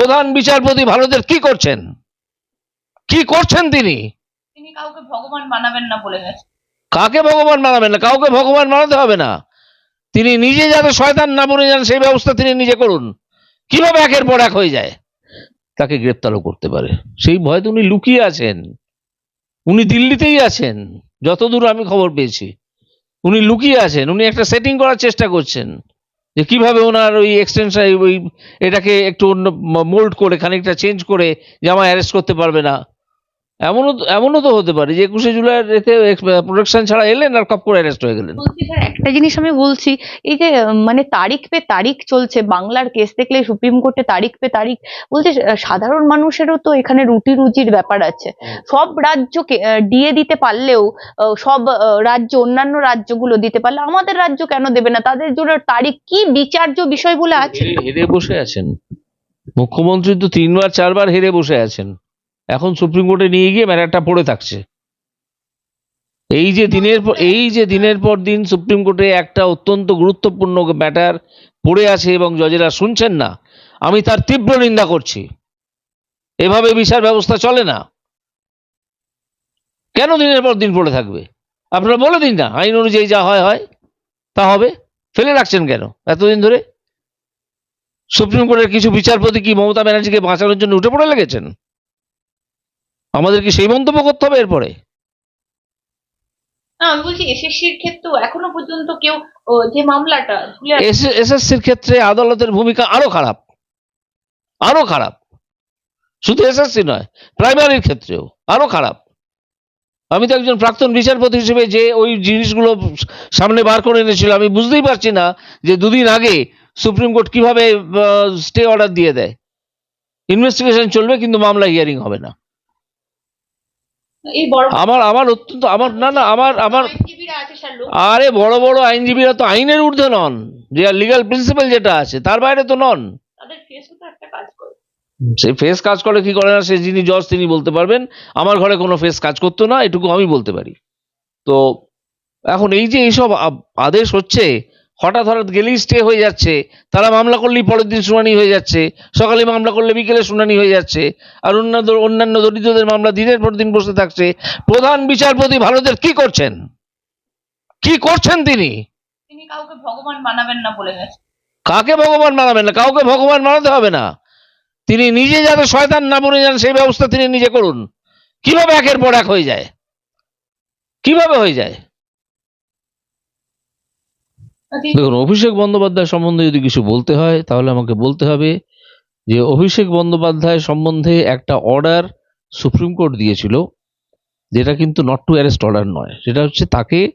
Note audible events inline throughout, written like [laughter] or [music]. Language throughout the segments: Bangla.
প্রধান বিচারপতি ভারতের কি করছেন? কি করছেন তিনি? তিনি কাউকে ভগবান বানাবেন না বলে গেছে। কাকে ভগবান মানাবেন না? কাউকে ভগবান মানাতে হবে না। তিনি নিজে যাতে শয়তান না বনে যান সেই ব্যবস্থা তিনি নিজে করুন। কীভাবে একের পর এক হয়ে যায়? তাকে গ্রেপ্তারও করতে পারে। সেই ভয়তে উনি লুকিয়ে আছেন। উনি দিল্লিতেই আছেন। যতদূর আমি খবর পেয়েছি। উনি লুকিয়ে আছেন। উনি একটা সেটিং করার চেষ্টা করছেন। যে কীভাবে ওনার ওই এক্সটেনশন ওই এটাকে একটু অন্য মোল্ড করে, খানিকটা চেঞ্জ করে জামায় অ্যারেস্ট করতে পারবে না। এমনও এমনও তো হতে পারে যে একুশে জুলাইয়ের এতে প্রোটেকশন ছাড়া এলেন আর কপ করে অ্যারেস্ট হয়ে গেলেন। একটা জিনিস আমি বলছি এই যে মানে তারিখ পে তারিখ চলছে বাংলার কেস দেখলে সুপ্রিম কোর্টে তারিখ পে তারিখ বলছে সাধারণ মানুষেরও তো এখানে রুটি রুজির ব্যাপার আছে। সব রাজ্যকে দিয়ে দিতে পারলেও সব রাজ্য অন্যান্য রাজ্যগুলো দিতে পারলে আমাদের রাজ্য কেন দেবে না? তাদের জন্য তারিখ কি বিচার্য বিষয় বলে আছে হেরে বসে আছেন। মুখ্যমন্ত্রী তো তিনবার চারবার হেরে বসে আছেন। এখন সুপ্রিম কোর্টে নিয়ে গিয়ে ম্যাটারটা পড়ে থাকছে। এই যে দিনের পর, এই যে দিনের পর দিন সুপ্রিম কোর্টে একটা অত্যন্ত গুরুত্বপূর্ণ ম্যাটার পড়ে আছে এবং জজেরা শুনছেন না, আমি তার তীব্র নিন্দা করছি। এভাবে বিচার ব্যবস্থা চলে না। কেন দিনের পর দিন পড়ে থাকবে? আপনারা বলে দিন না, আইন অনুযায়ী যা হয় হয়, তা হবে। ফেলে রাখছেন কেন এতদিন ধরে? সুপ্রিম কোর্টের কিছু বিচারপতি কি মমতা ব্যানার্জিকে বাঁচানোর জন্য উঠে পড়ে লেগেছেন? আমাদের কি সেই মন্তব্য করতে হবে এরপরে? আমি বলছি এসএসসির ক্ষেত্রেও এখনও পর্যন্ত কেউ যে মামলাটা এসএসসির ক্ষেত্রে আদালতের ভূমিকা আরও খারাপ। আরও খারাপ। শুধু এসএসসি নয় প্রাইমারির ক্ষেত্রেও আরও খারাপ। আমি তো একজন প্রাক্তন বিচারপতি হিসেবে যে ওই জিনিসগুলো সামনে বার করে এনেছিল আমি বুঝতেই পারছি না যে দুদিন আগে সুপ্রিম কোর্ট কীভাবে স্টে অর্ডার দিয়ে দেয়। ইনভেস্টিগেশন চলবে কিন্তু মামলা হিয়ারিং হবে না। আমার আমার অত্যন্ত আমার না না আমার আমার আরে বড় বড় আইনজীবীরা তো আইনের ঊর্ধ্বে নন। যে লিগাল প্রিন্সিপাল যেটা আছে তার বাইরে তো নন। সে ফেস কাজ করে কি করে না সে যিনি জজ তিনি বলতে পারবেন। আমার ঘরে কোনো ফেস কাজ করতো না এটুকু আমি বলতে পারি। তো এখন এই যে এইসব আদেশ হচ্ছে হঠাৎ হঠাৎ গেলেই স্টে হয়ে যাচ্ছে। তারা মামলা করলেই পরের দিন শুনানি হয়ে যাচ্ছে। সকালে মামলা করলে বিকেলে শুনানি হয়ে যাচ্ছে। আর অন্যান্য অন্যান্য দরিদ্রদের মামলা দিনের পর দিন বসে থাকছে। প্রধান বিচারপতি ভারতের কি করছেন? কি করছেন তিনি? তিনি কাউকে ভগবান বানাবেন না বলে গেছে কাকে ভগবান মানাবেন না? কাউকে ভগবান মানাতে হবে না। তিনি নিজে যাতে শয়তান না বনে যান সেই ব্যবস্থা তিনি নিজে করুন। কীভাবে একের পর এক হয়ে যায়? কীভাবে হয়ে যায়? দেখুন, অভিষেক বন্দ্যোপাধ্যায় সম্বন্ধে যদি কিছু বলতে হয়, তাহলে আমাকে বলতে হবে যে, অভিষেক বন্দ্যোপাধ্যায় সম্বন্ধে একটা অর্ডার সুপ্রিম কোর্ট দিয়েছিল, যেটা কিন্তু নট টু অ্যারেস্ট অর্ডার নয়। সেটা হচ্ছে তাকে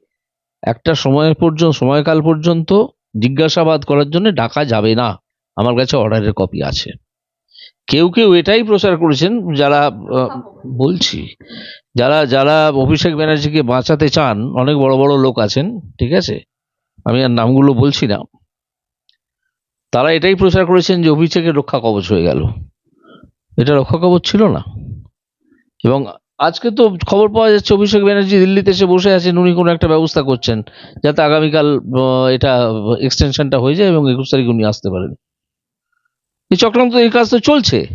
একটা সময় পর্যন্ত, সময়কাল পর্যন্ত জিজ্ঞাসাবাদ করার জন্য ডাকা যাবে না। আমার কাছে অর্ডারের কপি আছে। কেউ কেউ এটাই প্রচার করেছেন, যারা বলছি, যারা যারা অভিষেক ব্যানার্জিকে বাঁচাতে চান, অনেক বড় বড় লোক আছেন, ঠিক আছে? আমি আর নামগুলো বলছি না। তারা এটাই প্রচার করেছেন যে অভিষেকের রক্ষা কবচ হয়ে গেল। এটা রক্ষা কবচ ছিল না। এবং আজকে তো খবর পাওয়া যাচ্ছে অভিষেক ব্যানার্জি দিল্লিতে এসে বসে আছেন। উনি কোনো একটা ব্যবস্থা করছেন যাতে আগামীকাল এটা এক্সটেনশনটা হয়ে যায় এবং একুশ তারিখ উনি আসতে পারেন। এই চক্রান্ত, এই কাজ তো চলছে।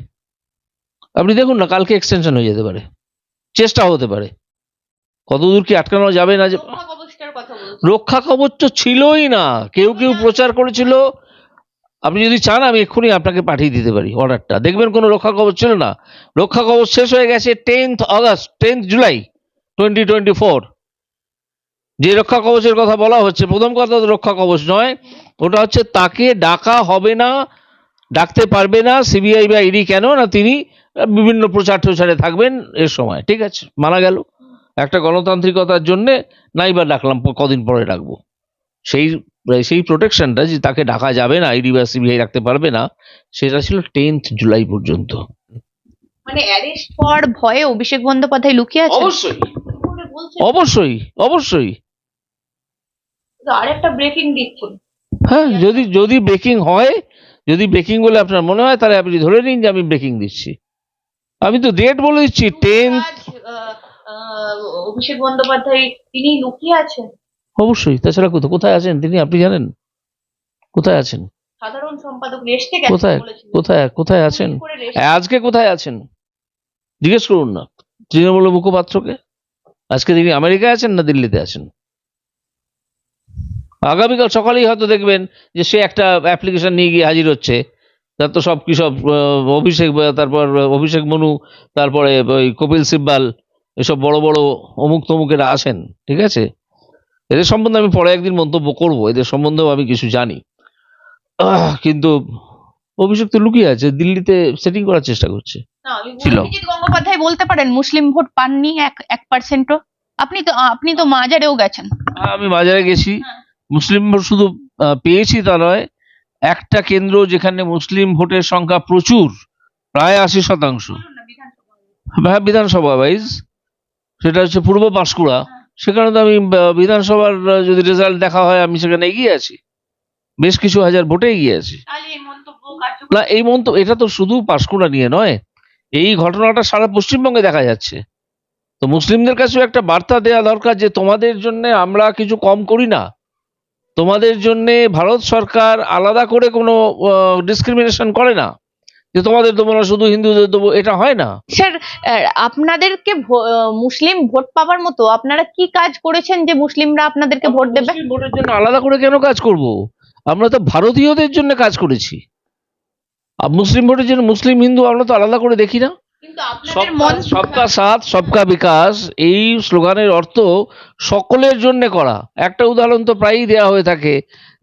আপনি দেখুন না, কালকে এক্সটেনশন হয়ে যেতে পারে। চেষ্টা হতে পারে। কতদূর কি আটকানো যাবে না যে রক্ষা কবচ তো ছিলই না। কেউ কেউ প্রচার করেছিল। আপনি যদি চান, আমি এক্ষুনি আপনাকে পাঠিয়ে দিতে পারি অর্ডারটা। দেখবেন কোনো রক্ষা কবচ ছিল না। রক্ষা কবচ শেষ হয়ে গেছে tenth August, tenth July twenty twenty four. যে রক্ষা কবচের কথা বলা হচ্ছে, প্রথম কথা তো রক্ষা কবচ নয়। ওটা হচ্ছে তাকে ডাকা হবে না, ডাকতে পারবে না, সিবিআই বা ইডি কেন, না তিনি বিভিন্ন প্রচার প্রচারে থাকবেন এর সময়। ঠিক আছে, মানা গেল। একটা গণতান্ত্রিকতার জন্যে নাই বা ডাকলাম কদিন পরে ডাকবো। সেই সেই প্রোটেকশনটা যে তাকে ডাকা যাবে না ইডি বা সিবিআই রাখতে পারবে না সেটা ছিল টেন্থ জুলাই পর্যন্ত। মানে অ্যারেস্ট পর ভয়ে অভিষেক বন্দ্যোপাধ্যায় লুকিয়ে আছে অবশ্যই। অবশ্যই অবশ্যই। আরেকটা ব্রেকিং দিচ্ছেন হ্যাঁ যদি যদি ব্রেকিং হয় যদি ব্রেকিং বলে আপনার মনে হয় তাহলে আপনি ধরে নিন যে আমি ব্রেকিং দিচ্ছি। আমি তো ডেট বলে দিচ্ছি টেন্থ অভিষেক বন্দ্যোপাধ্যায় তিনি লুকিয়ে আছেন? অবশ্যই তাছাড়া কোথায় কোথায় আছেন তিনি? আপনি জানেন? কোথায় আছেন? সাধারণ সম্পাদক রেস্টে কোথায়? কোথায় কোথায় আছেন? আজকে কোথায় আছেন? জিজ্ঞেস করুন না। তৃণমূলের মুখপাত্রকে? আজকে তিনি আমেরিকায় আছেন না দিল্লিতে আছেন? আগামীকাল সকালেই হয়তো দেখবেন যে সে একটা অ্যাপ্লিকেশন নিয়ে গিয়ে হাজির হচ্ছে। তার তো সব কি সব অভিষেক তারপর অভিষেক মনু তারপরে ওই কপিল সিব্বাল এসব বড় বড় অমুক তমুকেরা আসেন ঠিক আছে? এদের সম্বন্ধে আমি পরে একদিন মন্তব্য করব এদের সম্বন্ধেও আমি কিছু জানি। কিন্তু অভিষেক তো লুকিয়ে আছে দিল্লিতে সেটিং করার চেষ্টা করছে। গঙ্গোপাধ্যায় বলতে পারেন মুসলিম ভোট পাননি এক এক পার্সেন্টও আপনি তো আপনি তো মাজারেও গেছেন। আমি বাজারে গেছি। হ্যাঁ। মুসলিম ভোট শুধু পেয়েছি তা নয় একটা কেন্দ্র যেখানে মুসলিম ভোটের সংখ্যা প্রচুর প্রায় আশি শতাংশ। হ্যাঁ বিধানসভা ওয়াইজ সেটা হচ্ছে পূর্ব পাঁশকুড়া সেখানে তো আমি বিধানসভার যদি রেজাল্ট দেখা হয় আমি সেখানে এগিয়ে আছি। বেশ কিছু হাজার ভোটে এগিয়ে আছি। এই মন্তব্য না এই মন্ত এটা তো শুধু পাঁশকুড়া নিয়ে নয় এই ঘটনাটা সারা পশ্চিমবঙ্গে দেখা যাচ্ছে। তো মুসলিমদের কাছেও একটা বার্তা দেওয়া দরকার যে তোমাদের জন্য আমরা কিছু কম করি না। তোমাদের জন্য ভারত সরকার আলাদা করে কোনো ডিসক্রিমিনেশন করে না। যে তোমাদের দেবো না শুধু হিন্দুদের দেবো এটা হয় না। স্যার আপনাদেরকে মুসলিম ভোট পাওয়ার মতো আপনারা কি কাজ করেছেন যে মুসলিমরা আপনাদেরকে ভোট দেবে? ভোটের জন্য আলাদা করে কেন কাজ করব? আমরা তো ভারতীয়দের জন্য কাজ করেছি। আর মুসলিম ভোটের জন্য মুসলিম হিন্দু আমরা তো আলাদা করে দেখি না। সবকা সাথ সবকা বিকাশ এই স্লোগানের অর্থ সকলের জন্য করা। একটা উদাহরণ তো প্রায়ই দেওয়া হয়ে থাকে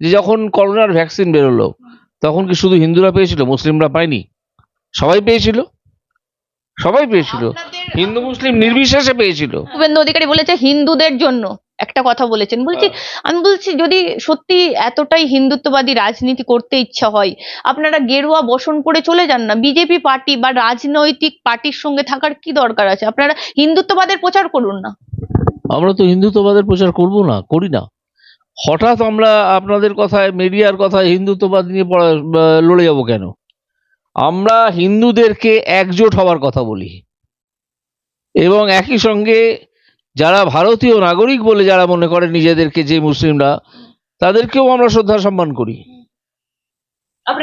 যে যখন করোনার ভ্যাকসিন বেরোলো তখন কি শুধু হিন্দুরা পেয়েছিল? মুসলিমরা পায়নি? সবাই পেয়েছিল? সবাই পেয়েছিল। হিন্দু মুসলিম নির্বিশেষে পেয়েছিল। শুভেন্দু অধিকারী বলেছে হিন্দুদের জন্য। একটা কথা বলেছেন। বলছি আমি বলছি যদি সত্যি এতটাই হিন্দুত্ববাদী রাজনীতি করতে ইচ্ছা হয় আপনারা গেরুয়া বসন করে চলে যান না? বিজেপি পার্টি বা রাজনৈতিক পার্টির সঙ্গে থাকার কি দরকার আছে? আপনারা হিন্দুত্ববাদের প্রচার করুন না। আমরা তো হিন্দুত্ববাদের প্রচার করব না করি না। হঠাৎ আমরা আপনাদের কথায় মিডিয়ার কথায় হিন্দুত্ববাদ নিয়ে পড়া- লড়ে যাব কেন? আমরা হিন্দুদেরকে একজোট হওয়ার কথা বলি। এবং একই সঙ্গে যারা ভারতীয় নাগরিক বলে যারা মনে করে নিজেদেরকে যে মুসলিমরা তাদেরকেও আমরা শ্রদ্ধা সম্মান করি।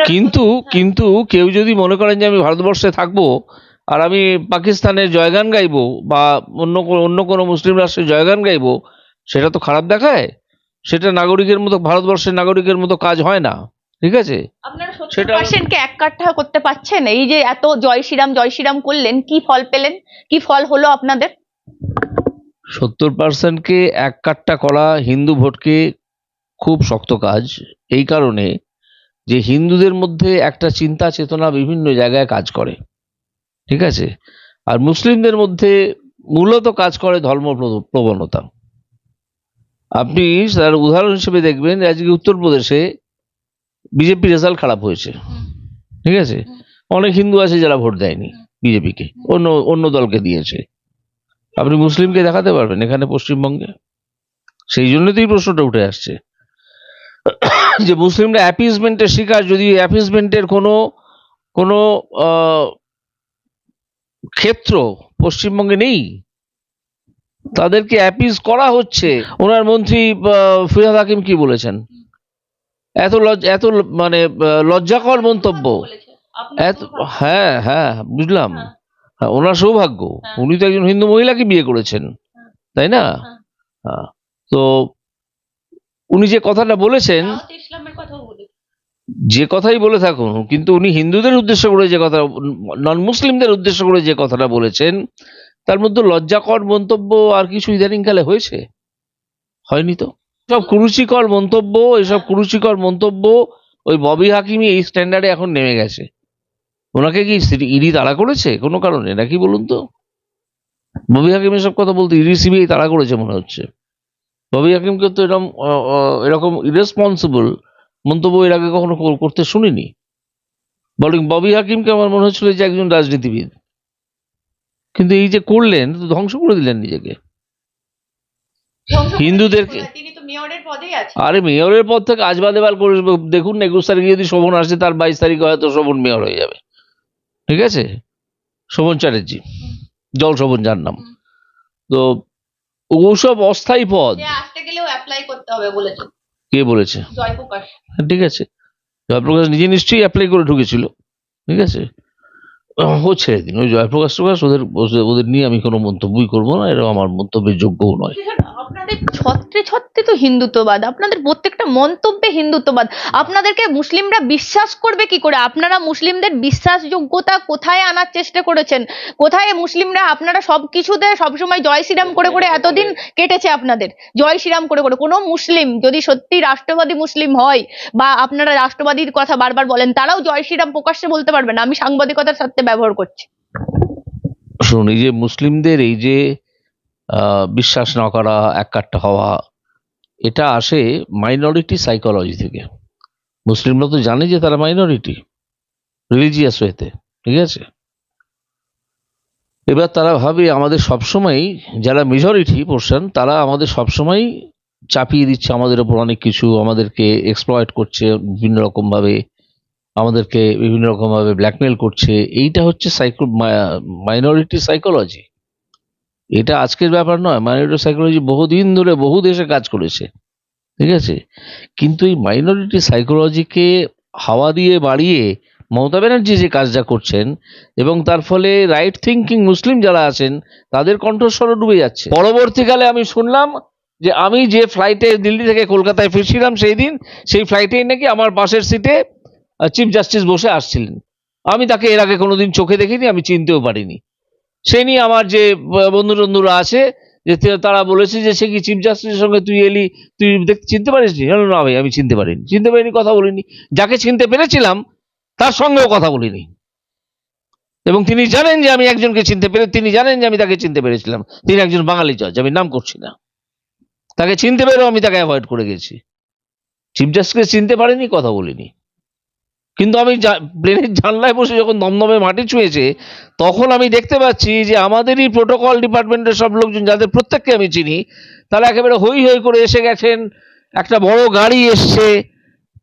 কিন্তু কিন্তু কেউ যদি মনে করেন যে আমি ভারতবর্ষে থাকব আর আমি পাকিস্তানের জয়গান গাইবো বা অন্য অন্য কোনো মুসলিম রাষ্ট্রের জয়গান গাইবো সেটা তো খারাপ দেখায়। সেটা নাগরিকের মতো ভারতবর্ষের নাগরিকের মতো কাজ হয় না। ঠিক আছে? সেটা পার্সেন্টকে এক কাঠা করতে পারছেন এই যে এত জয় শ্রীরাম জয় শ্রীরাম করলেন কি ফল পেলেন? কি ফল হলো আপনাদের? সত্তর পার্সেন্টকে এক কাট্টা করা হিন্দু ভোটকে খুব শক্ত কাজ। এই কারণে যে হিন্দুদের মধ্যে একটা চিন্তা চেতনা বিভিন্ন জায়গায় কাজ করে। ঠিক আছে? আর মুসলিমদের মধ্যে মূলত কাজ করে ধর্ম প্র- প্রবণতা। আপনি তার উদাহরণ হিসেবে দেখবেন আজকে উত্তরপ্রদেশে বিজেপি রেজাল্ট খারাপ হয়েছে। ঠিক আছে? অনেক হিন্দু আছে যারা ভোট দেয়নি বিজেপিকে। অন্য অন্য দলকে দিয়েছে। আপনি মুসলিমকে দেখাতে পারবেন এখানে পশ্চিমবঙ্গে? সেই জন্য তো এই প্রশ্নটা উঠে আসছে। যে মুসলিমরা অ্যাপিসমেন্টের শিকার যদি অ্যাপিসমেন্টের কোনো কোনো ক্ষেত্র পশ্চিমবঙ্গে নেই তাদেরকে অ্যাপিস করা হচ্ছে। ওনার মন্ত্রী আহ, ফিরহাদ হাকিম কি বলেছেন? এত লজ এত মানে লজ্জাকর মন্তব্য। এত হ্যাঁ হ্যাঁ বুঝলাম। হ্যাঁ। হ্যাঁ, ওনার সৌভাগ্য। হ্যাঁ। উনি তো একজন হিন্দু মহিলাকে বিয়ে করেছেন। তাই না? তো উনি যে কথাটা বলেছেন যে কথাই বলে থাকুন কিন্তু উনি হিন্দুদের উদ্দেশ্য করে যে কথা নন মুসলিমদের উদ্দেশ্য করে যে কথাটা বলেছেন তার মধ্যে লজ্জাকর মন্তব্য আর কিছু ইদানিংকালে হয়েছে? হয়নি তো? সব কুরুচিকর মন্তব্য এসব কুরুচিকর মন্তব্য ওই ববি হাকিমি এই স্ট্যান্ডার্ডে এখন নেমে গেছে। ওনাকে কি ইডি তাড়া করেছে? কোনো কারণে? নাকি বলুন তো? ববি হাকিম এসব কথা বলতে ইডি, সিবিআই তাড়া করেছে মনে হচ্ছে। ববি হাকিমকে তো এরকম এরকম ইরেসপন্সিবল মন্তব্য এর আগে কখনো কর- করতে শুনিনি। বলিং ববি হাকিমকে আমার মনে হচ্ছিল যে একজন রাজনীতিবিদ। কিন্তু এই যে করলেন ধ্বংস করে দিলেন নিজেকে। হিন্দুদেরকে আছে আরে মেয়রের পদ থেকে আজ বাদে বার করে দেখুন একুশ তারিখে যদি শোভন আসে তার বাইশ তারিখে হয়তো শোভন মেয়র হয়ে যাবে। ঠিক আছে? শোভন চ্যাটার্জি। জল শোভন যার নাম। তো ওসব অস্থায়ী পদ। কে বলেছে? ঠিক আছে। জয়প্রকাশ নিজে নিশ্চয়ই অ্যাপ্লাই করে ঢুকেছিল। ঠিক আছে? ও ছেড়ে দিন। ওই জয়প্রকাশ প্রকাশ ওদের ওদের- নিয়ে আমি কোনো মন্তব্যই করব না। এটা আমার মন্তব্যের যোগ্যও নয়। আপনাদের ছত্রে ছত্রে তো হিন্দুত্ববাদ, আপনাদের প্রত্যেকটা মন্তব্যে হিন্দুত্ববাদ। আপনাদেরকে মুসলিমরা বিশ্বাস করবে কি করে? আপনারা মুসলিমদের বিশ্বাসযোগ্যতা কোথায় আনার চেষ্টা করেছেন? কোথায় মুসলিমরা আপনারা সব কিছুতে সবসময় জয় শ্রীরাম করে করে এতদিন কেটেছে আপনাদের? জয় শ্রীরাম করে করে। কোনো মুসলিম যদি সত্যি রাষ্ট্রবাদী মুসলিম হয় বা আপনারা রাষ্ট্রবাদীর কথা বারবার বলেন, তারাও জয় শ্রীরাম প্রকাশ্যে বলতে পারবে না। আমি সাংবাদিকতার সাথে ব্যবহার করছি। এই যে মুসলিমদের এই যে বিশ্বাস না করা এককাট্টা হওয়া, এটা আসে মাইনরিটি সাইকোলজি থেকে। মুসলিমরা তো জানে যে তারা মাইনরিটি রিলিজিয়াস ওয়েতে ঠিক আছে? এবার তারা ভাবে আমাদের সবসময় যারা মেজরিটি পোর্শন তারা আমাদের সবসময় চাপিয়ে দিচ্ছে আমাদের ওপর অনেক কিছু, আমাদেরকে এক্সপ্লয়েট করছে বিভিন্ন রকম ভাবে আমাদেরকে বিভিন্ন রকম ভাবে ব্ল্যাকমেল করছে। এইটা হচ্ছে সাইকো মাইনরিটি সাইকোলজি এটা আজকের ব্যাপার নয় মাইনরিটি সাইকোলজি বহুদিন ধরে বহু দেশে কাজ করেছে, ঠিক আছে? কিন্তু এই মাইনরিটি সাইকোলজিকে হাওয়া দিয়ে বাড়িয়ে মমতা ব্যানার্জি যে কাজটা করছেন এবং তার ফলে রাইট থিঙ্কিং মুসলিম যারা আছেন, তাদের কণ্ঠস্বর ডুবে যাচ্ছে। পরবর্তীকালে আমি শুনলাম যে আমি যে ফ্লাইটে দিল্লি থেকে কলকাতায় ফিরছিলাম সেই দিন সেই ফ্লাইটেই নাকি আমার পাশের সিটে চিফ জাস্টিস বসে আসছিলেন। আমি তাকে এর আগে কোনোদিন চোখে দেখিনি, আমি চিনতেও পারিনি। সে নিয়ে আমার যে বন্ধু বন্ধুরা আছে, যে তারা বলেছে যে, সে কি চিফ জাস্টিসের সঙ্গে তুই এলি? তুই চিনতে পারিস না না ভাই, আমি চিনতে পারিনি। চিনতে পারিনি, কথা বলিনি। যাকে চিনতে পেরেছিলাম, তার সঙ্গেও কথা বলিনি। এবং তিনি জানেন যে আমি একজনকে চিনতে পেরে, তিনি জানেন যে আমি তাকে চিনতে পেরেছিলাম। তিনি একজন বাঙালি জজ, আমি নাম করছি না। তাকে চিনতে পেরেও আমি তাকে অ্যাভয়েড করে গেছি। চিফ জাস্টিসকে চিনতে পারিনি, কথা বলিনি। কিন্তু আমি প্লেনের জানলায় বসে যখন দমদমে মাটি ছুঁয়েছে তখন আমি দেখতে পাচ্ছি যে আমাদেরই প্রোটোকল ডিপার্টমেন্টের সব লোকজন যাদের প্রত্যেককে আমি চিনি তারা একেবারে হই হই করে এসে গেছেন একটা বড় গাড়ি এসছে।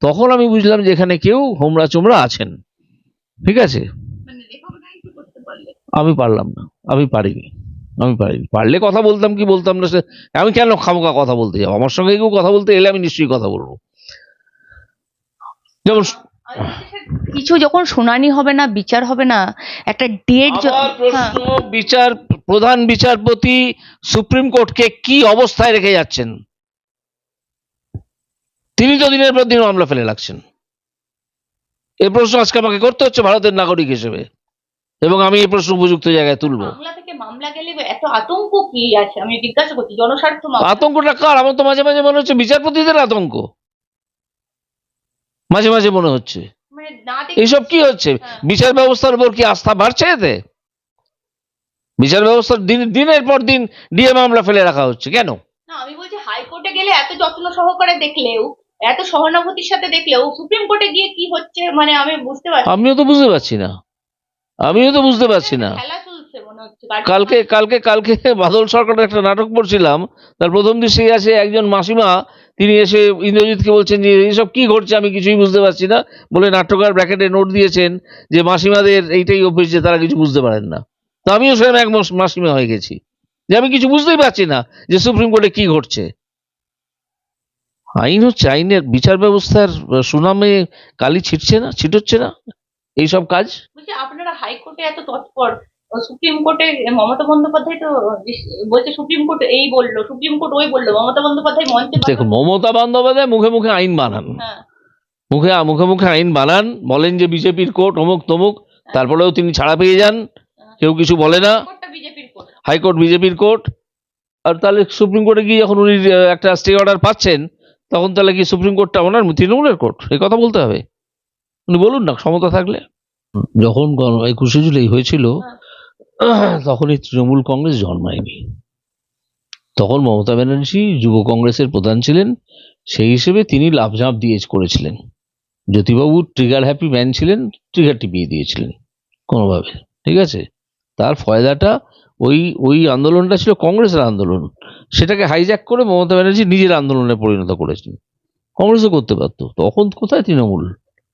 তখন আমি বুঝলাম যে এখানে কেউ হোমরা চোমরা আছেন। ঠিক আছে? মানে আমি পারলাম না। আমি পারিনি। আমি পারিনি। পারলে কথা বলতাম কি বলতাম না সে আমি কেন খামোকা কথা বলতে যাব? আমার সঙ্গে কেউ কথা বলতে এলে আমি নিশ্চয়ই কথা বলব। যেমন [sighs] কিছু যখন শুনানি হবে না বিচার হবে না একটা ডেট প্রশ্ন বিচার প্রধান বিচারপতি সুপ্রিম কোর্টকে কি অবস্থায় রেখে যাচ্ছেন? তিনি তো দিনের পর দিন মামলা ফেলে রাখছেন। এই প্রশ্ন আজকে আমাকে করতে হচ্ছে ভারতের নাগরিক হিসেবে। এবং আমি এই প্রশ্ন উপযুক্ত জায়গায় তুলবো। বাংলা থেকে মামলা গেলে এত আতঙ্ক কি আছে? আমি জিজ্ঞাসা করছি জনস্বার্থ আতঙ্কটা কার? আমার তো মাঝে মাঝে মনে হচ্ছে বিচারপতিদের আতঙ্ক। মাঝে মাঝে মনে হচ্ছে। মানে এইসব কি হচ্ছে? হ্যাঁ। বিচার ব্যবস্থার উপর কি আস্থা বাড়ছে এতে? বিচার ব্যবস্থার দিন দিনের পর দিন ডিএ মামলা ফেলে রাখা হচ্ছে কেন? না আমি বলছি হাইকোর্টে গেলে এত যত্ন সহকারে দেখলেও এত সহানুভূতির সাথে দেখলেও সুপ্রিম কোর্টে গিয়ে কি হচ্ছে মানে আমি বুঝতে পারছি আমিও তো বুঝতে পারছি না। আমিও তো বুঝতে পারছি না। কালকে কালকে কালকে বাদল সরকারের একটা নাটক পড়ছিলাম। তার প্রথম দৃশ্যে আছে একজন মাসিমা তিনি এসে ইন্দ্রজিৎকে বলছেন যে এইসব কি ঘটছে? আমি কিছুই বুঝতে পারছি না। বলে নাট্যকার ব্র্যাকেটে নোট দিয়েছেন যে, মাসিমাদের এইটাই অভ্যেস যে, তারা কিছু বুঝতে পারেন না। তো আমিও সেরকম এক মাস- মাসিমা হয়ে গেছি। যে, আমি কিছু বুঝতেই পারছি না যে, সুপ্রিম কোর্টে কি ঘটছে। আইন হচ্ছে, আইনের বিচার ব্যবস্থার সুনামে কালি ছিটছে না, ছিটোচ্ছে না। এইসব কাজ। আপনারা হাইকোর্টে এত তৎপর সুপ্রিম কোর্টে মমতা বন্দ্যোপাধ্যায় তো বলছে সুপ্রিম কোর্ট এই বলল সুপ্রিম কোর্ট ওই বলল মমতা বন্দ্যোপাধ্যায় মঞ্চে দেখুন মমতা বন্দ্যোপাধ্যায় মুখে মুখে আইন বানান। হ্যাঁ। মুখে মুখে মুখে আইন বানান বলেন যে বিজেপির কোর্ট অমুক তমুক তারপরেও তিনি ছাড়া পেয়ে যান কেউ কিছু বলে না। কোর্টটা বিজেপির কোর্ট। হাইকোর্ট বিজেপির কোর্ট। আর তাহলে সুপ্রিম কোর্টে গিয়ে যখন উনি একটা স্টে অর্ডার পাচ্ছেন তখন তাহলে কি সুপ্রিম কোর্টটা ওনার তৃণমূলের কোর্ট? এই কথা বলতে হবে। উনি বলুন না ক্ষমতা থাকলে। যখন একুশে জুলাই হয়েছিল তখন এই তৃণমূল কংগ্রেস জন্মায়নি। তখন মমতা ব্যানার্জি যুব কংগ্রেসের প্রধান ছিলেন, সেই হিসেবে তিনি লাভঝাঁপ দিয়ে করেছিলেন। জ্যোতিবাবু ট্রিগার হ্যাপি ম্যান ছিলেন ট্রিগার টিপিয়ে দিয়েছিলেন কোনোভাবে, ঠিক আছে? তার ফয়দাটা ওই ওই আন্দোলনটা ছিল কংগ্রেসের আন্দোলন। সেটাকে হাইজ্যাক করে মমতা ব্যানার্জি নিজের আন্দোলনে পরিণত করেছেন। কংগ্রেসও করতে পারতো। তখন কোথায় তৃণমূল?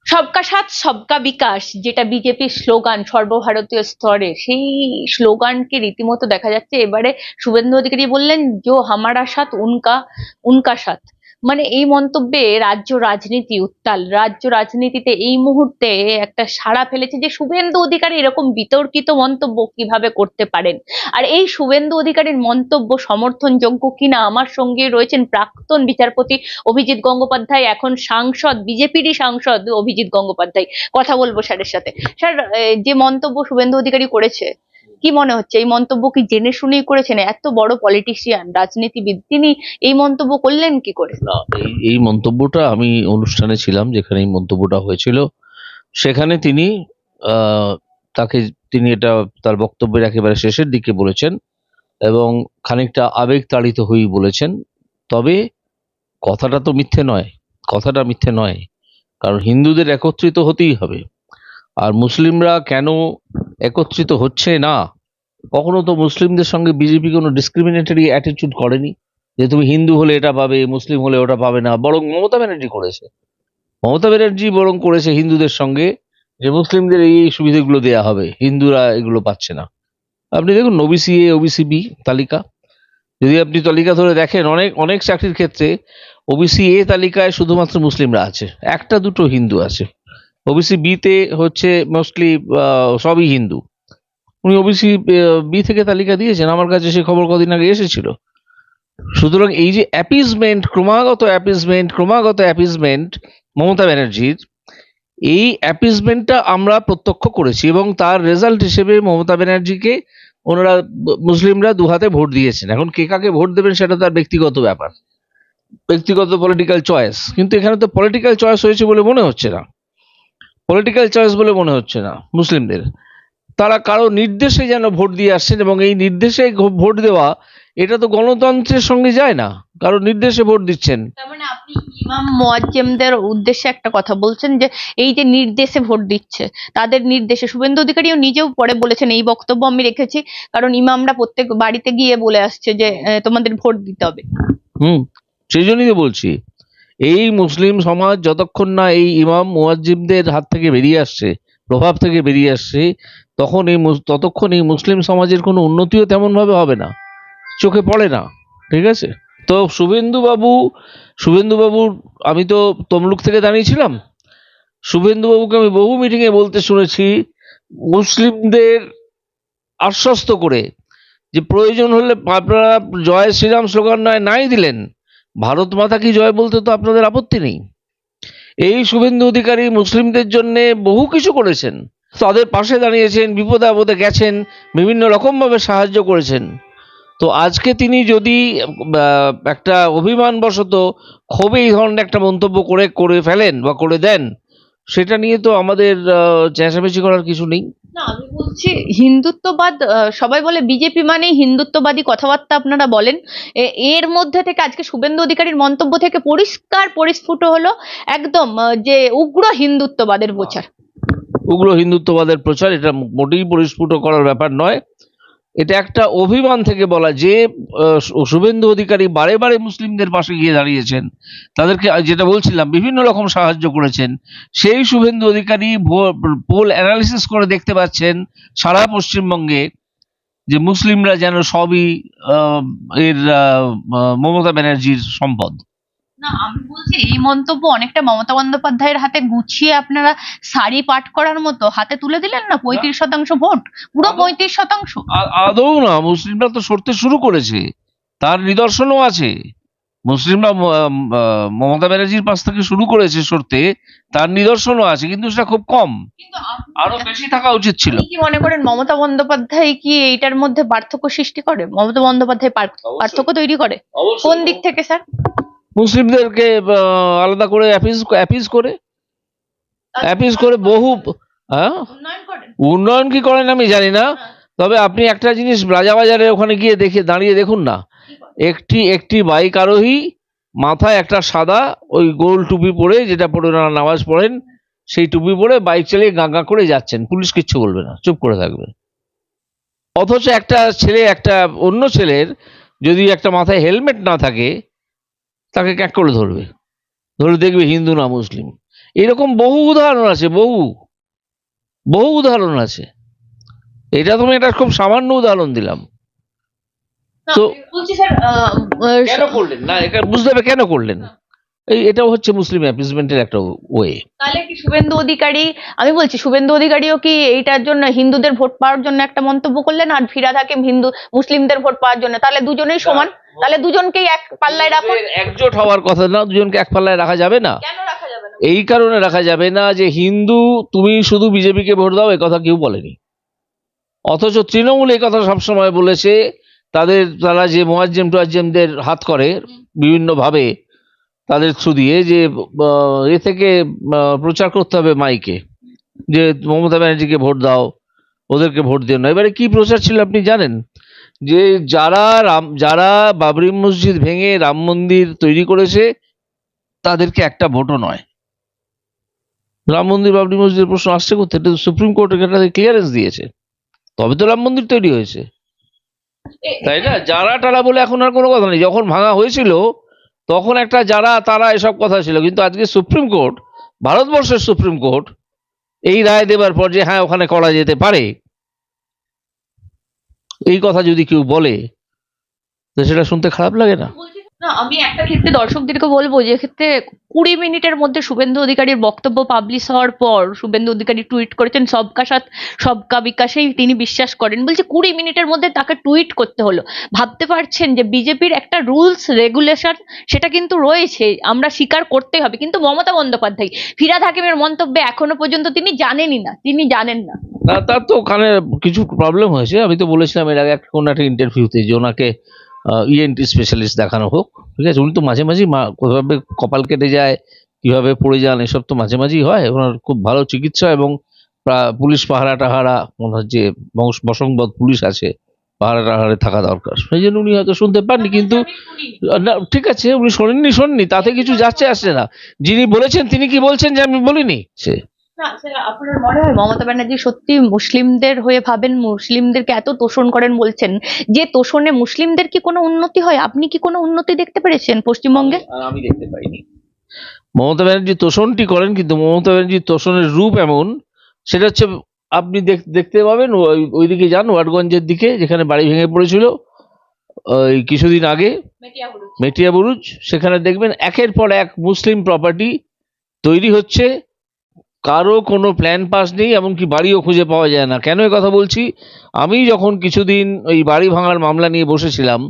সবকা সাথ, সবকা বিকাশ, যেটা বিজেপির স্লোগান, সর্বভারতীয় স্তরে। সেই স্লোগানকে রীতিমতো দেখা যাচ্ছে। এবারে শুভেন্দু অধিকারী বললেন জো হামারা সাথ, উনকা উনকা সাথ। মানে এই মন্তব্যে রাজ্য রাজনীতি উত্তাল। রাজ্য রাজনীতিতে এই মুহূর্তে একটা সাড়া ফেলেছে যে শুভেন্দু অধিকারী এরকম বিতর্কিত মন্তব্য কীভাবে করতে পারেন? আর এই শুভেন্দু অধিকারীর মন্তব্য সমর্থনযোগ্য কিনা আমার সঙ্গে রয়েছেন প্রাক্তন বিচারপতি অভিজিৎ গঙ্গোপাধ্যায়, এখন সাংসদ, বিজেপিরই সাংসদ অভিজিৎ গঙ্গোপাধ্যায়। কথা বলব স্যারের সাথে। স্যার যে মন্তব্য শুভেন্দু অধিকারী করেছে কি মনে হচ্ছে? এই মন্তব্য কি জেনে শুনেই করেছেন? এত বড় পলিটিশিয়ান রাজনীতিবিদ, তিনি এই মন্তব্য করলেন কি করে? এই মন্তব্যটা আমি অনুষ্ঠানে ছিলাম যেখানে এই মন্তব্যটা হয়েছিল। সেখানে তিনি তাকে তিনি এটা তার বক্তব্যের একেবারে শেষের দিকে বলেছেন এবং খানিকটা আবেগ তাড়িত হয়েই বলেছেন। তবে কথাটা তো মিথ্যে নয়, কথাটা মিথ্যে নয়, কারণ হিন্দুদের একত্রিত হতেই হবে। আর মুসলিমরা কেন একত্রিত হচ্ছে না? কখনো তো মুসলিমদের সঙ্গে বিজেপি কোনো ডিসক্রিমিনেটরি অ্যাটিটিউড করেনি যে তুমি হিন্দু হলে এটা পাবে, মুসলিম হলে ওটা পাবে না, বরং মমতা ব্যানার্জি করেছে। মমতা ব্যানার্জি বরং করেছে হিন্দুদের সঙ্গে যে মুসলিমদের এই এই সুবিধাগুলো দেয়া হবে, হিন্দুরা এগুলো পাচ্ছে না। আপনি দেখুন ওবিসি এ ওবিসি বি তালিকা। যদি আপনি তালিকা ধরে দেখেন, অনেক অনেক চাকরির ক্ষেত্রে ওবিসি এ তালিকায় শুধুমাত্র মুসলিমরা আছে, একটা দুটো হিন্দু আছে। ওবিসি বিতে হচ্ছে মোস্টলি সবই হিন্দু। উনি ওবিসি বি থেকে তালিকা দিয়েছেন। আমার কাছে সে খবর কদিন আগে এসেছিল। সুতরাং এই যে অ্যাপিজমেন্ট ক্রমাগত অ্যাপিজমেন্ট ক্রমাগত অ্যাপিজমেন্ট মমতা ব্যানার্জির, এই অ্যাপিজমেন্টটা আমরা প্রত্যক্ষ করেছি এবং তার রেজাল্ট হিসেবে মমতা ব্যানার্জিকে ওনারা মুসলিমরা দুহাতে ভোট দিয়েছেন। এখন কে কাকে ভোট দেবেন সেটা তার ব্যক্তিগত ব্যাপার। ব্যক্তিগত পলিটিক্যাল চয়েস কিন্তু এখানে তো পলিটিক্যাল চয়েস হয়েছে বলে মনে হচ্ছে না। পলিটিক্যাল চয়েস বলে মনে হচ্ছে না মুসলিমদের। তারা কারও নির্দেশে যেন ভোট দিয়ে আসছেন এবং এই নির্দেশে ভোট দেওয়া এটা তো গণতন্ত্রের সঙ্গে যায় না। কারও নির্দেশে ভোট দিচ্ছেন। মানে আপনি ইমাম মোয়াজ্জেমদের উদ্দেশ্যে একটা কথা বলছেন যে এই যে নির্দেশে ভোট দিচ্ছে তাদের নির্দেশে শুভেন্দু অধিকারীও নিজেও পরে বলেছেন এই বক্তব্য আমি রেখেছি কারণ ইমামরা প্রত্যেক বাড়িতে গিয়ে বলে আসছে যে তোমাদের ভোট দিতে হবে। হুম সেই জন্যই তো বলছি। এই মুসলিম সমাজ যতক্ষণ না এই ইমাম মুয়াজ্জিমদের হাত থেকে বেরিয়ে আসছে প্রভাব থেকে বেরিয়ে আসছে, তখন এই ততক্ষণ এই মুসলিম সমাজের কোনো উন্নতিও তেমনভাবে হবে না। চোখে পড়ে না, ঠিক আছে? তো শুভেন্দু বাবু শুভেন্দু বাবুর আমি তো তমলুক থেকে দাঁড়িয়েছিলাম। শুভেন্দু বাবুকে আমি বহু মিটিংয়ে বলতে শুনেছি, মুসলিমদের আশ্বস্ত করে যে প্রয়োজন হলে আপনারা জয় শ্রীরাম স্লোগান নয়, নাই দিলেন। ভারত মাতা কি জয় বলতে তো আপনাদের আপত্তি নেই। এই শুভেন্দু অধিকারী মুসলিমদের জন্য বহু কিছু করেছেন। তাদের পাশে দাঁড়িয়েছেন, বিপদে আপদে গেছেন, বিভিন্ন রকমভাবে সাহায্য করেছেন। তো আজকে তিনি যদি একটা অভিমানবশত ক্ষোভে এই ধরনের একটা মন্তব্য করে করে ফেলেন বা করে দেন, সেটা নিয়ে তো আমাদের চেঁচামেচি করার কিছু নেই। বলছি, হিন্দুত্ববাদ সবাই বলে বিজেপি মানে হিন্দুত্ববাদী কথাবার্তা আপনারা বলেন। এর মধ্যে থেকে আজকে শুভেন্দু অধিকারীর মন্তব্য থেকে পরিষ্কার পরিস্ফুট হলো একদম যে উগ্র হিন্দুত্ববাদের প্রচার। উগ্র হিন্দুত্ববাদের প্রচার, এটা মোটেই পরিস্ফুট করার ব্যাপার নয়। এটা একটা অভিমান থেকে বলা যে শুভেন্দু অধিকারী বারে বারে মুসলিমদের পাশে গিয়ে দাঁড়িয়েছেন। তাদেরকে যেটা বলছিলাম, বিভিন্ন রকম সাহায্য করেছেন। সেই শুভেন্দু অধিকারী পোল অ্যানালিসিস করে দেখতে পাচ্ছেন সারা পশ্চিমবঙ্গে যে মুসলিমরা যেন সবই এর মমতা ব্যানার্জির সম্পদ। না আমি বলছি এই মন্তব্য অনেকটা মমতা বন্দ্যোপাধ্যায়ের হাতে গুছিয়ে আপনারা শাড়ি পাঠ করার মতো হাতে তুলে দিলেন না? পঁয়ত্রিশ শতাংশ ভোট? পুরো পঁয়ত্রিশ শতাংশ? আদৌ না মুসলিমরা তো সরতে শুরু করেছে। তার নিদর্শনও আছে। মুসলিমরা মমতা ব্যানার্জির পাশ থেকে শুরু করেছে সরতে তার নিদর্শনও আছে কিন্তু সেটা খুব কম। আরও বেশি থাকা উচিত ছিল। কি মনে করেন মমতা বন্দ্যোপাধ্যায় কি এইটার মধ্যে পার্থক্য সৃষ্টি করে? মমতা বন্দ্যোপাধ্যায় পার্থক্য তৈরি করে? কোন দিক থেকে স্যার? মুসলিমদেরকে আলাদা করে অ্যাপিজ অ্যাপিজ করে? অ্যাপিজ করে বহু হ্যাঁ? উন্নয়ন কি করেন আমি জানি না তবে আপনি একটা জিনিস রাজাবাজারে ওখানে গিয়ে দেখে দাঁড়িয়ে দেখুন না। একটি একটি বাইক আরোহী মাথায় একটা সাদা ওই গোল টুপি পরে যেটা পরে ওনারা নামাজ পড়েন সেই টুপি পরে বাইক চালিয়ে গাঁগা করে যাচ্ছেন। পুলিশ কিচ্ছু বলবে না চুপ করে থাকবে। অথচ একটা ছেলে একটা অন্য ছেলের যদি একটা মাথায় হেলমেট না থাকে তাকে ক্যাক করে ধরবে। ধরে দেখবে হিন্দু না মুসলিম। এরকম বহু উদাহরণ আছে বহু। বহু উদাহরণ আছে। এটা তুমি এটা খুব সামান্য উদাহরণ দিলাম। তো- কেন করলেন? না এটা বুঝতে হবে কেন করলেন? এই এটাও হচ্ছে মুসলিম অ্যাপিসমেন্টের একটা ওয়ে। তাহলে কি শুভেন্দু অধিকারী আমি বলছি শুভেন্দু অধিকারীও কি এইটার জন্য হিন্দুদের ভোট পাওয়ার জন্য একটা মন্তব্য করলেন? আর ফিরাদ হাকিম হিন্দু মুসলিমদের ভোট পাওয়ার জন্য। তাহলে দুজনেই সমান? তাহলে দুজনকেই এক পাল্লায় রাখুন? একজোট হওয়ার কথা না দুজনকে এক পাল্লায় রাখা যাবে না। কেন রাখা যাবে না? এই কারণে রাখা যাবে না যে হিন্দু তুমি শুধু বিজেপিকে ভোট দাও এ কথা কেউ বলেনি। অথচ তৃণমূল এই কথা সবসময় বলেছে তাদের তারা যে মোয়াজ্জেম টোয়াজ্জেমদের হাত করে বিভিন্নভাবে তাদের থ্রু দিয়ে যে এ থেকে প্রচার করতে হবে মাইকে। যে মমতা ব্যানার্জিকে ভোট দাও ওদেরকে ভোট দিও না। এবারে কি প্রচার ছিল আপনি জানেন? যে যারা রাম যারা বাবরি মসজিদ ভেঙে রাম মন্দির তৈরি করেছে তাদেরকে একটা ভোটও নয়। রাম মন্দির বাবরি মসজিদের প্রশ্ন আসছে করতে এটা সুপ্রিম কোর্ট এখানে ক্লিয়ারেন্স দিয়েছে। তবে তো রাম মন্দির তৈরি হয়েছে। তাই না? যারা টারা বলে এখন আর কোনো কথা নেই। যখন ভাঙা হয়েছিল তখন একটা যারা, তারা এসব কথা ছিল। কিন্তু আজকে সুপ্রিম কোর্ট, ভারতবর্ষের সুপ্রিম কোর্ট, এই রায় দেবার পর যে হ্যাঁ ওখানে করা যেতে পারে, এই কথা যদি কেউ বলে, তো সেটা শুনতে খারাপ লাগে না? না, আমি একটা ক্ষেত্রে দর্শকদেরকে বলব যে ক্ষেত্রে কুড়ি মিনিটের মধ্যে শুভেন্দু অধিকারীর বক্তব্য পাবলিশ হওয়ার পর শুভেন্দু অধিকারী টুইট করেছেন, সবকা সাথ, সবকা বিকাশেই তিনি বিশ্বাস করেন। বলছে কুড়ি মিনিটের মধ্যে তাকে টুইট করতে হলো। ভাবতে পারছেন যে বিজেপির একটা রুলস রেগুলেশন সেটা কিন্তু রয়েছে, আমরা স্বীকার করতে হবে। কিন্তু মমতা বন্দ্যোপাধ্যায়, ফিরাদ হাকিমের মন্তব্যে এখনও পর্যন্ত তিনি জানেনই না, তিনি জানেন না। না, তার তো ওখানে কিছু প্রবলেম হয়েছে। আমি তো বলেছিলাম এর আগে কোনো একটা ইন্টারভিউতে যে ওনাকে ইএনটি স্পেশালিস্ট দেখানো হোক, ঠিক আছে? উনি তো মাঝে মাঝেই মা- কোথাভাবে কপাল কেটে যায়, কীভাবে পড়ে যান, এসব তো মাঝে মাঝেই হয়। ওনার খুব ভালো চিকিৎসা এবং পুলিশ পাহারা টাহারা, ওনার যে বসংবদ পুলিশ আছে, পাহারা টাহারে থাকা দরকার। সেই জন্য উনি হয়তো শুনতে পাননি, কিন্তু না, ঠিক আছে, উনি শোনেননি, শোননি, তাতে কিছু যাচ্ছে আসছে না। যিনি বলেছেন, তিনি কি বলছেন যে আমি বলিনি? সে আপনার মনে হয় মমতা ব্যানার্জি সত্যি মুসলিমদের হয়ে ভাবেন? মুসলিমদেরকে এত তোষণ করেন বলছেন। যে তোষণে মুসলিমদের কি কোনো উন্নতি হয়? আপনি কি কোনো উন্নতি দেখতে পেরেছেন পশ্চিমবঙ্গে? আমি দেখতে পাইনি। মমতা ব্যানার্জি তোষণটি করেন কিন্তু মমতা ব্যানার্জি তোষণের রূপ এমন সেটা হচ্ছে আপনি দেখতে পাবেন ওই- ওইদিকে যান ওয়াটগঞ্জের দিকে যেখানে বাড়ি ভেঙে পড়েছিল ওই কিছুদিন আগে মেটিয়া বুরুজ। সেখানে দেখবেন একের পর এক মুসলিম প্রপার্টি তৈরি হচ্ছে কারও কোনো প্ল্যান পাস নেই এমনকি বাড়িও খুঁজে পাওয়া যায় না। কেন কথা বলছি? আমি যখন কিছুদিন ওই বাড়ি ভাঙার মামলা নিয়ে বসেছিলাম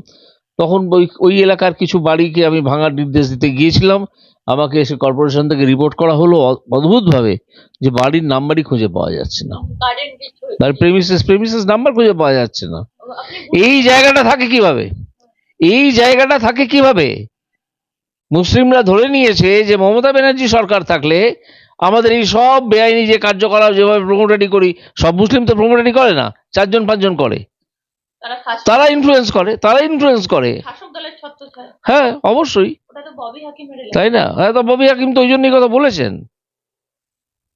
তখন ওই ওই এলাকার কিছু বাড়িকে আমি ভাঙার নির্দেশ দিতে গিয়েছিলাম। আমাকে এসে কর্পোরেশন থেকে রিপোর্ট করা হলো অদ্ভুতভাবে যে বাড়ির নাম্বারই খুঁজে পাওয়া যাচ্ছে না। তার প্রেমিসেস প্রেমিসেস নাম্বার খুঁজে পাওয়া যাচ্ছে না। এই জায়গাটা থাকে কীভাবে? এই জায়গাটা থাকে কীভাবে? মুসলিমরা ধরে নিয়েছে যে মমতা ব্যানার্জি সরকার থাকলে আমাদের এই সব বেআইনি যে কার্যকলাপ যেভাবে প্রমোটারি করি সব মুসলিম তো প্রমোটারি করে না চারজন পাঁচজন করে। তারা ইনফ্লুয়েন্স করে তারা ইনফ্লুয়েন্স করে। হ্যাঁ অবশ্যই। ববি তাই না? হ্যাঁ তো ববি হাকিম তো ওই জন্যই কথা বলেছেন।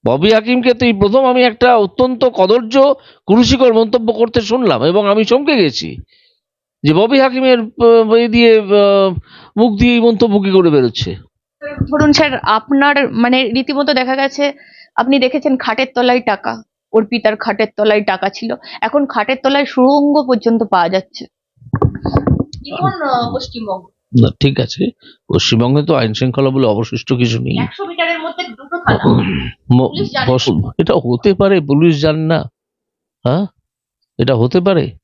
ববি হাকিমকে তো এই প্রথম আমি একটা অত্যন্ত কদর্য কুরুচিকর মন্তব্য করতে শুনলাম এবং আমি চমকে গেছি যে ববি হাকিমের দিয়ে মুখ দিয়ে এই মন্তব্য কি করে বেরোচ্ছে? ধরুন স্যার আপনার মানে রীতিমতো দেখা গেছে আপনি দেখেছেন খাটের তলায় টাকা অর্পিতার খাটের তলায় টাকা ছিল। এখন খাটের তলায় সুরঙ্গ পর্যন্ত পাওয়া যাচ্ছে। পশ্চিমবঙ্গ? না ঠিক আছে। পশ্চিমবঙ্গে তো আইন শৃঙ্খলা বলে অবশিষ্ট কিছু নেই। একশো মিটারের মধ্যে দুটো থানা ম- পুলিশ জানে। বস- এটা হতে পারে পুলিশ জানে না। হ্যাঁ? এটা হতে পারে।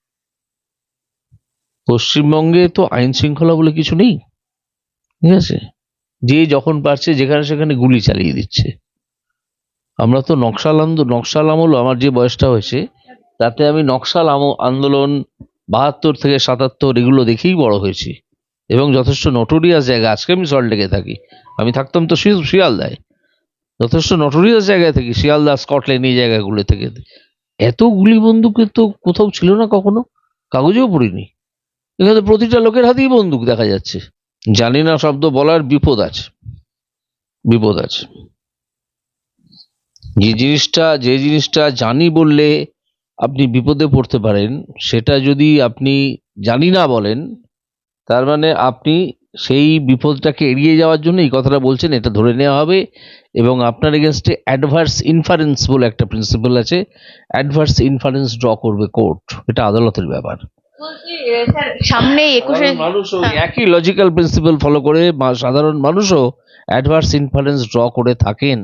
পশ্চিমবঙ্গে তো আইন শৃঙ্খলা বলে কিছু নেই। ঠিক আছে? যে যখন পারছে যেখানে সেখানে গুলি চালিয়ে দিচ্ছে। আমরা তো নকশাল আন্দোলন নকশাল আমল, আমার যে বয়সটা হয়েছে, তাতে আমি নকশাল আন্দোলন বাহাত্তর থেকে সাতাত্তর এগুলো দেখেই বড় হয়েছি। এবং যথেষ্ট নটোরিয়াস জায়গা, আজকে আমি সল্টলেকে থাকি। আমি থাকতাম তো শিয়ালদায়। যথেষ্ট নটোরিয়াস জায়গায় থেকে, শিয়ালদা স্কটল্যান্ড এই জায়গাগুলো থেকে। এত গুলি বন্দুক তো কোথাও ছিল না কখনো? কাগজেও পড়িনি। এখানে প্রতিটা লোকের হাতেই বন্দুক দেখা যাচ্ছে। জানি না শব্দ বলার বিপদ আছে। বিপদ আছে। যে জিনিসটা যে জিনিসটা জানি বললে আপনি বিপদে পড়তে পারেন, সেটা যদি আপনি জানি না বলেন, তার মানে আপনি সেই বিপদটাকে এড়িয়ে যাওয়ার জন্য এই কথাটা বলছেন, এটা ধরে নেওয়া হবে এবং আপনার এগেনস্টে অ্যাডভার্স ইনফারেন্স বলে একটা প্রিন্সিপাল আছে। অ্যাডভার্স ইনফারেন্স ড্র করবে কোর্ট এটা আদালতের ব্যাপার। সামনে একুশে মানুষও হ্যাঁ। একই লজিক্যাল প্রিন্সিপাল ফলো করে সাধারণ মানুষও অ্যাডভার্স ইনফারেন্স ড্র করে থাকেন